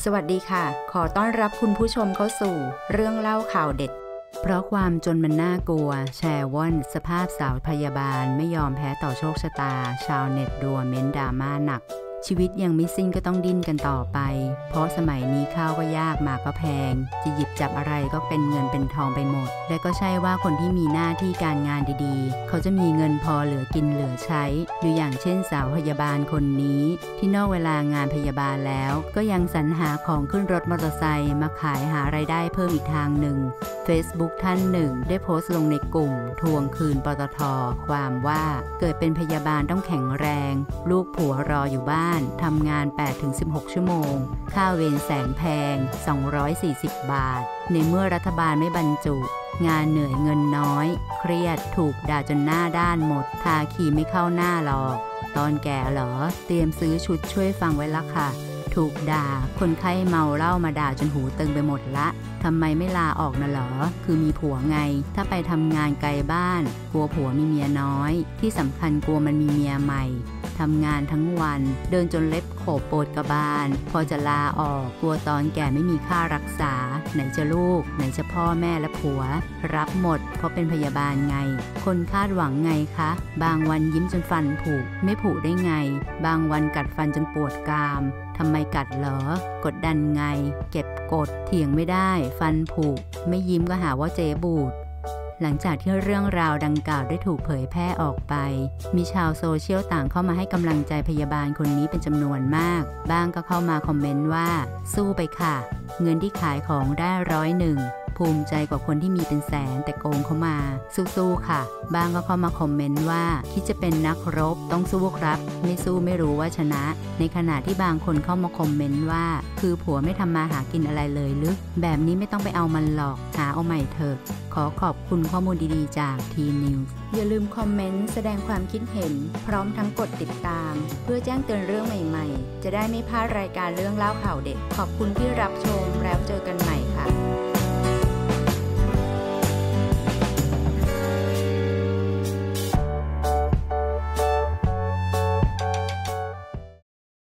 สวัสดีค่ะ ขอต้อนรับคุณผู้ชมเข้าสู่ เรื่องเล่าข่าวเด็ด เพราะความจนมันน่ากลัว แชร์ว่อนสภาพสาวพยาบาลไม่ยอมแพ้ต่อโชคชะตา ชาวเน็ตรัวเม้นดราม่าหนัก ชีวิตยังไม่สิ้นก็ต้องดิ้นกันต่อไป เพราะสมัยนี้ข้าวก็ยากหมากก็แพง จะหยิบจับอะไรก็เป็นเงินเป็นทองไปหมด และก็ใช่ว่าคนที่มีหน้าที่การงานดีๆ เขาจะมีเงินพอเหลือกินเหลือใช้ดูอย่างเช่นสาวพยาบาลคนนี้ ที่นอกเวลางานพยาบาลแล้ว ก็ยังสรรหาของขึ้นรถมอเตอร์ไซค์มาขายหาไรายได้เพิ่มอีกทางหนึ่ง Facebook ท่านหนึ่ง ได้โพสต์ลงในกลุ่ม ทวงคืนปตทความว่าเกิดเป็นพยาบาลต้องแข็งแรง ลูกผัวรออยู่บ้านทำงาน 8-16 ชั่วโมง ค่าเวรแสนแพง 240 บาท ในเมื่อรัฐบาลไม่บรรจุ งานเหนื่อยเงินน้อย เครียดถูกด่าจนหน้าด้านหมด ทาขีไม่เข้าหน้าหรอก ตอนแก่เหรอ เตรียมซื้อชุดช่วยฟังไว้ละค่ะ ถูกด่า คนไข้เมาเหล้ามาด่าจนหูตึงไปหมดละทำไมไม่ลาออกนะเหรอ คือมีผัวไง ถ้าไปทำงานไกลบ้าน กลัวผัวมีเมียน้อย ที่สำคัญกลัวมันมีเมียใหม่ ทำงานทั้งวัน เดินจนเล็บโขบโปดกระบาล พอจะลาออกกลัวตอนแก่ไม่มีค่ารักษา ไหนจะลูก ไหนจะพ่อแม่และผัว รับหมด เพราะเป็นพยาบาลไง คนคาดหวังไงคะ บางวันยิ้มจนฟันผุไม่ผุได้ไง บางวันกัดฟันจนปวดกรามทำไมกัดเหรอ กดดันไง เก็บกดเถียงไม่ได้ ฟันผุไม่ยิ้มก็หาว่าเจ๊บูด หลังจากที่เรื่องราวดังกล่าวได้ถูกเผยแพร่ออกไป มีชาวโซเชียลต่างเข้ามาให้กำลังใจพยาบาลคนนี้เป็นจำนวนมาก บ้างก็เข้ามาคอมเมนต์ว่า สู้ไปค่ะ เงินที่ขายของได้ร้อยหนึ่ง ภูมิใจกว่าคนที่มีเป็นแสนแต่โกงเขามา สู้ๆค่ะ บางก็เข้ามาคอมเมนต์ว่า คิดจะเป็นนักรบต้องสู้ครับ ไม่สู้ไม่รู้ว่าชนะ ในขณะที่บางคนเข้ามาคอมเมนต์ว่า คือผัวไม่ทำมาหากินอะไรเลยลึกแบบนี้ไม่ต้องไปเอามันหรอกหาเอาใหม่เถอะขอขอบคุณข้อมูลดีๆ จากทีนิวส์อย่าลืมคอมเมนต์แสดงความคิดเห็น พร้อมทั้งกดติดตาม เพื่อแจ้งเตือนเรื่องใหม่ๆ จะได้ไม่พลาดรายการเรื่องเล่าข่าวเด็ด ขอบคุณที่รับชมแล้วเจอกันใหม่ค่ะ